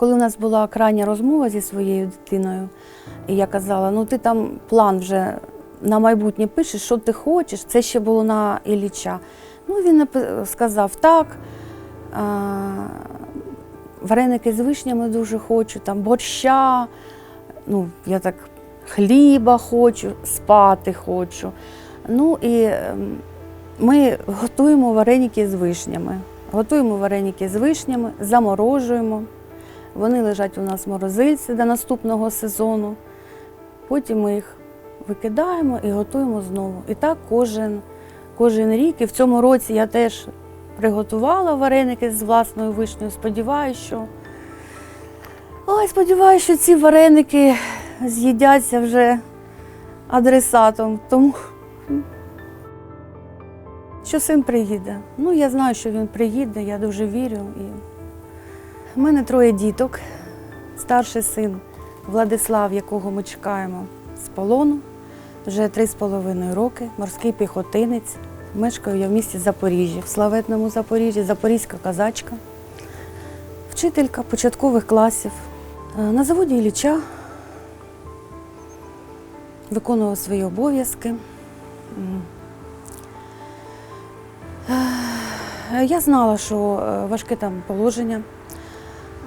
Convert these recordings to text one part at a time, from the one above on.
Коли у нас була крайня розмова зі своєю дитиною, і я казала: ну ти там план вже на майбутнє пишеш, що ти хочеш. Це ще було на Ілліча. Ну, він сказав так. Вареники з вишнями дуже хочу, там борща. Ну, я так хліба хочу, спати хочу. Ну і ем, ми готуємо вареники з вишнями. Готуємо вареники з вишнями, заморожуємо. Вони лежать у нас в морозильці до наступного сезону. Потім ми їх викидаємо і готуємо знову. І так кожен, кожен рік. І в цьому році я теж приготувала вареники з власною вишнею. Сподіваюся, що. Ой, сподіваюся, що ці вареники з'їдяться вже адресатом. Тому що син приїде. Ну, я знаю, що він приїде, я дуже вірю. І... У мене троє діток. Старший син Владислав, якого ми чекаємо з полону, вже три з половиною роки, морський піхотинець. Мешкаю я в місті Запоріжжя, в славетному Запоріжжі, запорізька казачка, вчителька початкових класів. Е, На заводі Ілліча виконував свої обов'язки. Е, Я знала, що е, важке там положення.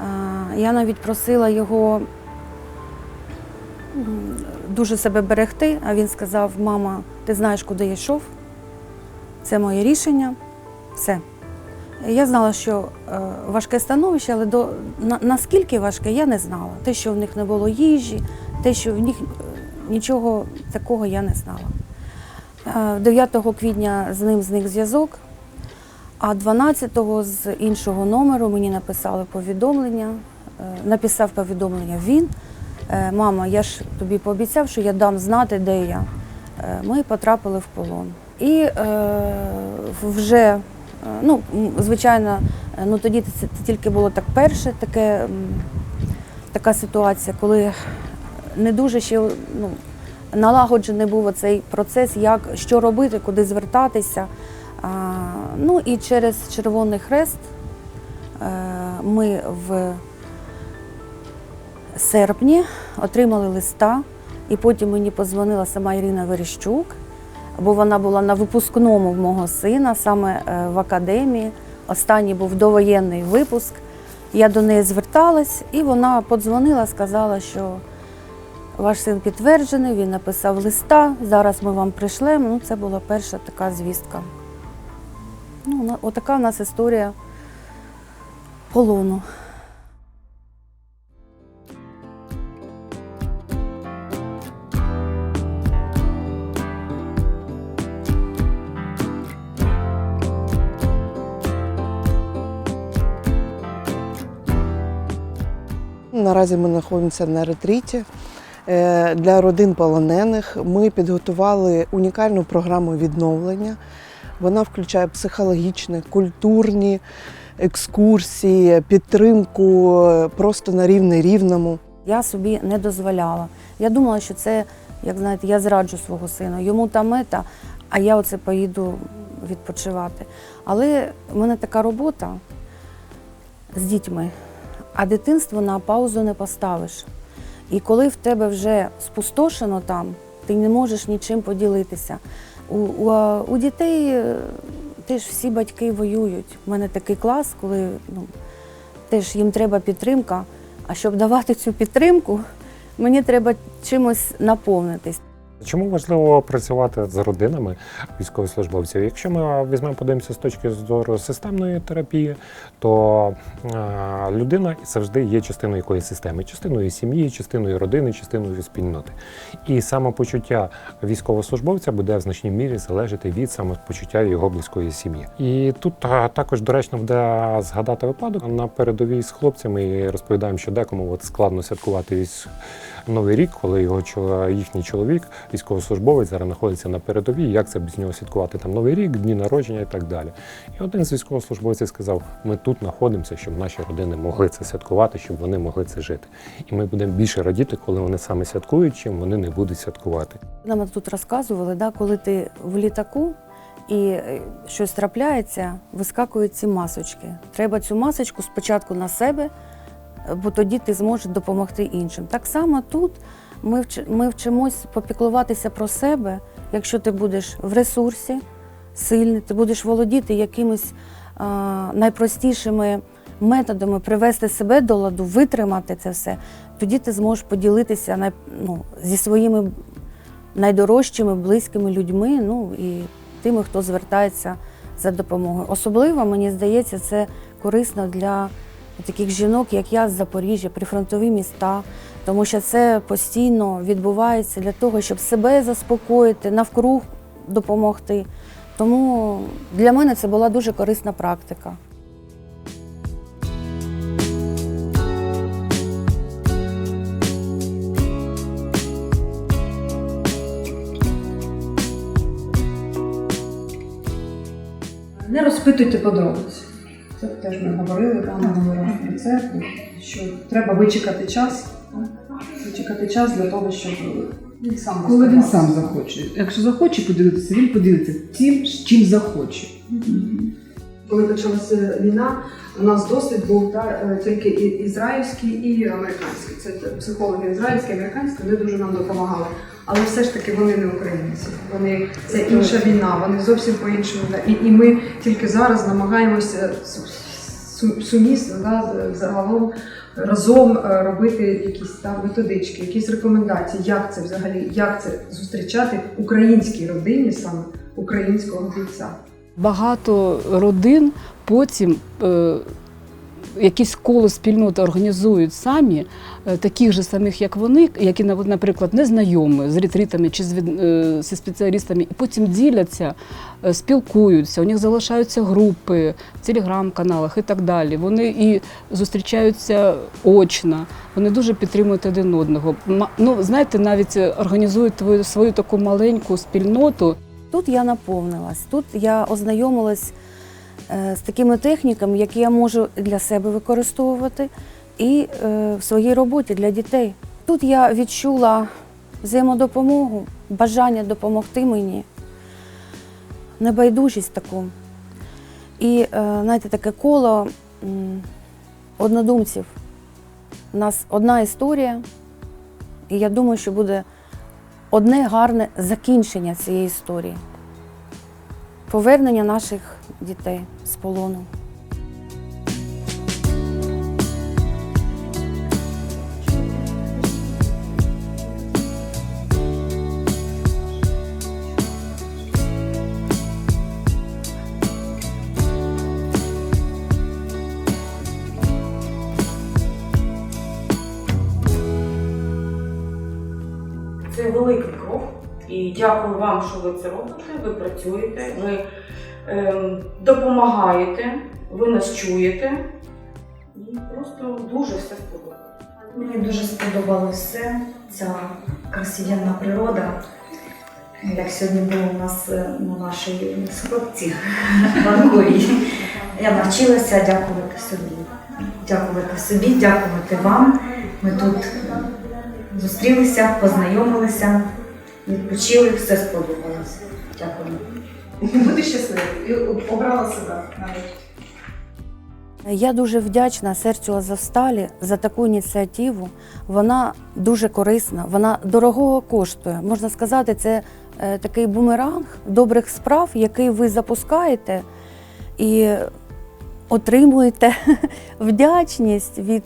Е, Я навіть просила його дуже себе берегти, а він сказав: мама, ти знаєш, куди я йшов, це моє рішення, все. Я знала, що е, важке становище, але до, на, наскільки важке, я не знала. Те, що в них не було їжі, те, що в них е, нічого такого я не знала. Е, 9 квітня з ним зник зв'язок, а 12-го з іншого номеру мені написали повідомлення. е, Написав повідомлення він. Е, Мама, я ж тобі пообіцяв, що я дам знати, де я. Е, Ми потрапили в полон. І е, вже, ну, звичайно, ну тоді це тільки було так перше, таке, така ситуація, коли не дуже ще ну, налагоджений був цей процес, як що робити, куди звертатися. Ну і через Червоний Хрест е, ми в серпні отримали листа, і потім мені позвонила сама Ірина Верещук, бо вона була на випускному в мого сина, саме е, в академії. Останній був довоєнний випуск. Я до неї зверталась, і вона подзвонила, сказала, що ваш син підтверджений, він написав листа, зараз ми вам прийшлемо. Ну, це була перша така звістка. Ну, отака в нас історія полону. Наразі ми знаходимося на ретриті. Е, Для родин полонених ми підготували унікальну програму відновлення. Вона включає психологічні, культурні екскурсії, підтримку е, просто на рівні рівному. Я собі не дозволяла. Я думала, що це, як знаєте, я зраджу свого сина. Йому та мета, а я оце поїду відпочивати. Але в мене така робота з дітьми, а дитинство на паузу не поставиш. І коли в тебе вже спустошено там, ти не можеш нічим поділитися. У, у, у дітей е, теж всі батьки воюють. У мене такий клас, коли ну, теж їм треба підтримка. А щоб давати цю підтримку, мені треба чимось наповнитись. Чому важливо працювати з родинами військовослужбовців? Якщо ми візьмемо подивимося з точки зору системної терапії, то е, людина завжди є частиною якоїсь системи, частиною сім'ї, частиною родини, частиною спільноти. І самопочуття військовослужбовця буде в значній мірі залежати від самопочуття його близької сім'ї. І тут е, також доречно буде згадати випадок на передовій з хлопцями і розповідаємо, що декому от складно святкувати. Новий рік, коли його їхній чоловік, військовослужбовець, зараз знаходиться на передовій, як це без нього святкувати там новий рік, дні народження і так далі. І один з військовослужбовців сказав: ми тут знаходимося, щоб наші родини могли це святкувати, щоб вони могли це жити. І ми будемо більше радіти, коли вони саме святкують, чим вони не будуть святкувати. Нам тут розказували, да, коли ти в літаку і е, щось трапляється, вискакують ці масочки. Треба цю масочку спочатку на себе бо тоді ти зможеш допомогти іншим. Так само тут ми, вч- ми вчимось попіклуватися про себе, якщо ти будеш в ресурсі, сильний, ти будеш володіти якимись а, найпростішими методами привести себе до ладу, витримати це все, тоді ти зможеш поділитися най, ну, зі своїми найдорожчими, близькими людьми, ну і тими, хто звертається за допомогою. Особливо, мені здається, це корисно для таких жінок, як я з Запоріжжя, прифронтові міста, тому що це постійно відбувається для того, щоб себе заспокоїти, навкруг допомогти. Тому для мене це була дуже корисна практика. Не розпитуйте подробиці. Це теж ми говорили, да, ми говорили про це, що треба вичекати час, вичекати час для того, щоб він сам Коли він сам захоче. Якщо захоче поділитися, він поділиться тим, з чим захоче. Коли почалася війна, у нас досвід був та, е, тільки і- ізраїльський і американський. Це психологи ізраїльські, американські, вони дуже нам допомагали. Але все ж таки вони не українці. Вони це інша війна, вони зовсім по-іншому. І, і ми тільки зараз намагаємося су- сумісно да, з- загалом разом е, робити якісь там методички, якісь рекомендації, як це взагалі, як це зустрічати українській родині, саме українського бійця. Багато родин потім е, якісь коло спільноти організують самі, е, таких же самих, як вони, які, наприклад, не знайомі з ретритами чи з, е, зі спеціалістами, і потім діляться, е, спілкуються, у них залишаються групи в телеграм-каналах і так далі. Вони і зустрічаються очно, вони дуже підтримують один одного. Ну, знаєте, навіть організують твою свою таку маленьку спільноту. Тут я наповнилась, тут я ознайомилась з такими техніками, які я можу для себе використовувати і е, в своїй роботі для дітей. Тут я відчула взаємодопомогу, бажання допомогти мені, небайдужість таку. І е, знаєте, таке коло однодумців. У нас одна історія, і я думаю, що буде одне гарне закінчення цієї історії. Повернення наших дітей з полону. Це великий крок. І дякую вам, що ви це робите. Ви працюєте, ви допомагаєте, ви нас чуєте. І просто дуже все сподобалося. Мені дуже сподобалося все, ця красивенна природа. Як сьогодні було у нас е, на нашій сходці в Анкорі. Я навчилася дякувати собі. Дякувати собі, дякувати вам. Ми тут зустрілися, познайомилися, відпочили, все сподобалося. Дякую. Бути щасливим і обрала себе навіть. Я дуже вдячна серцю Азовсталі за таку ініціативу. Вона дуже корисна, вона дорогого коштує. Можна сказати, це е, такий бумеранг добрих справ, який ви запускаєте і отримуєте вдячність від,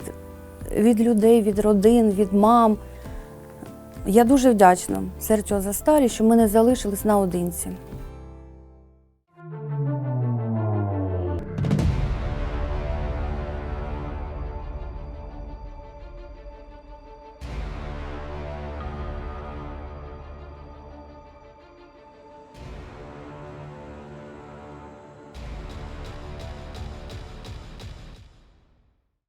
від людей, від родин, від мам. Я дуже вдячна серцю Азовсталі, що ми не залишились наодинці.